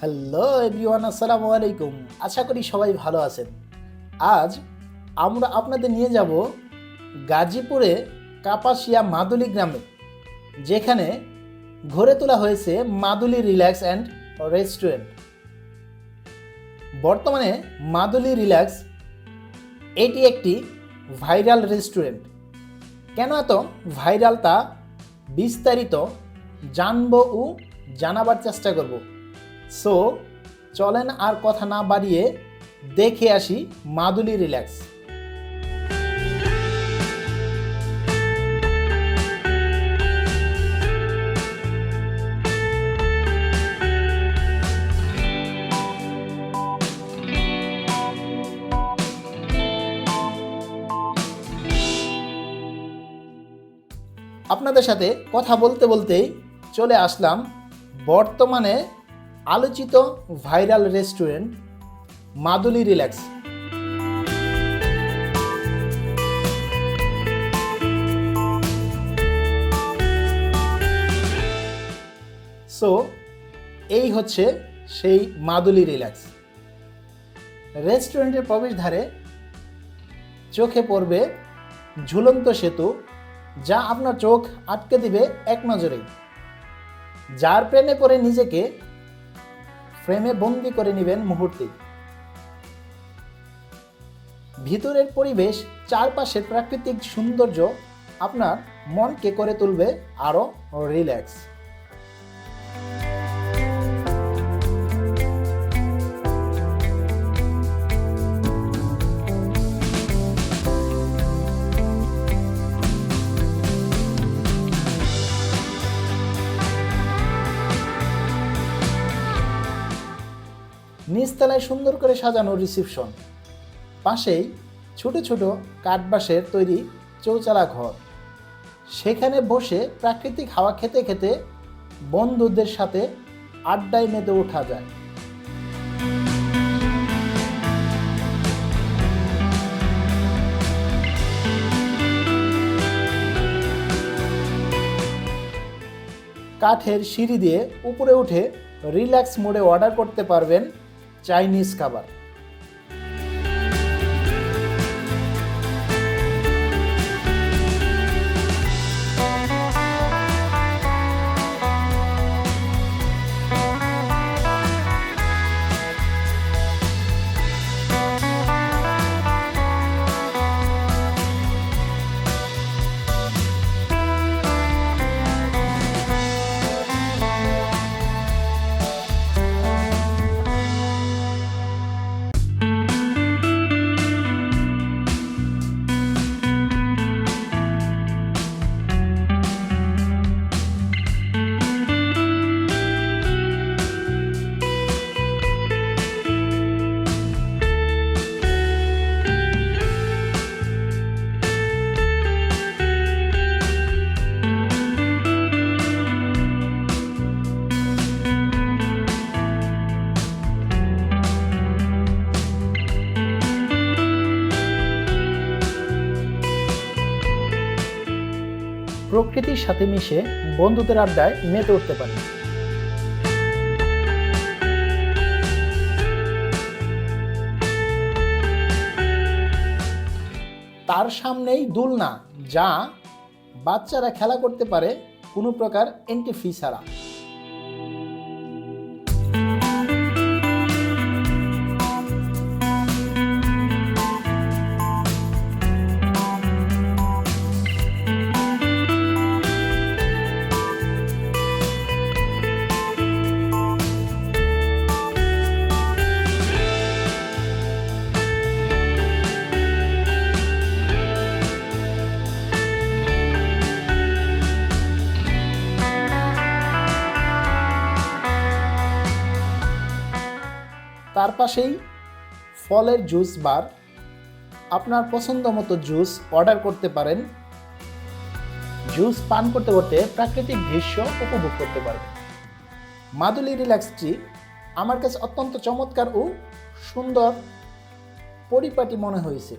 Hello everyone আসসালামু আলাইকুম। আশা করি সবাই ভালো আছেন। আজ আমরা আপনাদের নিয়ে যাব গাজীপুরে কাপাসিয়া মাদুলি গ্রামে, যেখানে ঘরে তোলা হয়েছে মাদুলি রিল্যাক্স অ্যান্ড রেস্টুরেন্ট। বর্তমানে মাদুলি রিল্যাক্স এটি একটি ভাইরাল রেস্টুরেন্ট। কেন এত ভাইরাল তা বিস্তারিত জানব ও জানাবার চেষ্টা করব। সো চলেন আর কথা না বাড়িয়ে দেখে আসি মাদুলি রিল্যাক্স আপনাদের সাথে কথা বলতে বলতেই চলে আসলাম বর্তমানে আলোচিত viral restaurant Maduli relax. So এই হচ্ছে সেই মাদুলি রিল্যাক্স। রেস্টুরেন্টের প্রবেশদ্বারে চোখে পড়বে ঝুলন্ত সেতু, যা আপনার চোখ আটকে দিবে এক নজরেই। যার প্রেমে পড়ে নিজেকে ফ্রেমে বন্দি করে নেবেন মুহূর্তে। ভিতরের পরিবেশ, চারপাশের প্রাকৃতিক সৌন্দর্য আপনার মনকে করে তুলবে আরও রিল্যাক্স। নিচতলায় সুন্দর করে সাজানো রিসিপশন। পাশেই ছোট ছোট কাঠবাঁশের তৈরি চৌচালা ঘর। সেখানে বসে প্রাকৃতিক হাওয়া খেতে খেতে বন্ধুদের সাথে আড্ডায় মেতে ওঠা যায়। কাঠের সিঁড়ি দিয়ে উপরে উঠে রিল্যাক্স মোডে অর্ডার করতে পারবেন চাইনিজ খাবার। প্রকৃতির সাথে মিশে বন্ধুদের আড্ডায় মেতে উঠতে পারি। তার সামনেই দুলনা যা বাচ্চারা খেলা করতে পারে কোনো প্রকার এন্ট্রি ফি ছাড়া। তার পাশেই ফলের জুস বার। আপনার পছন্দ মতো জুস অর্ডার করতে পারেন। জুস পান করতে করতে প্রাকৃতিক দৃশ্য উপভোগ করতে পারবেন। মাদুলি রিল্যাক্সটি আমার কাছে অত্যন্ত চমৎকার ও সুন্দর পরিপাটি মনে হয়েছে।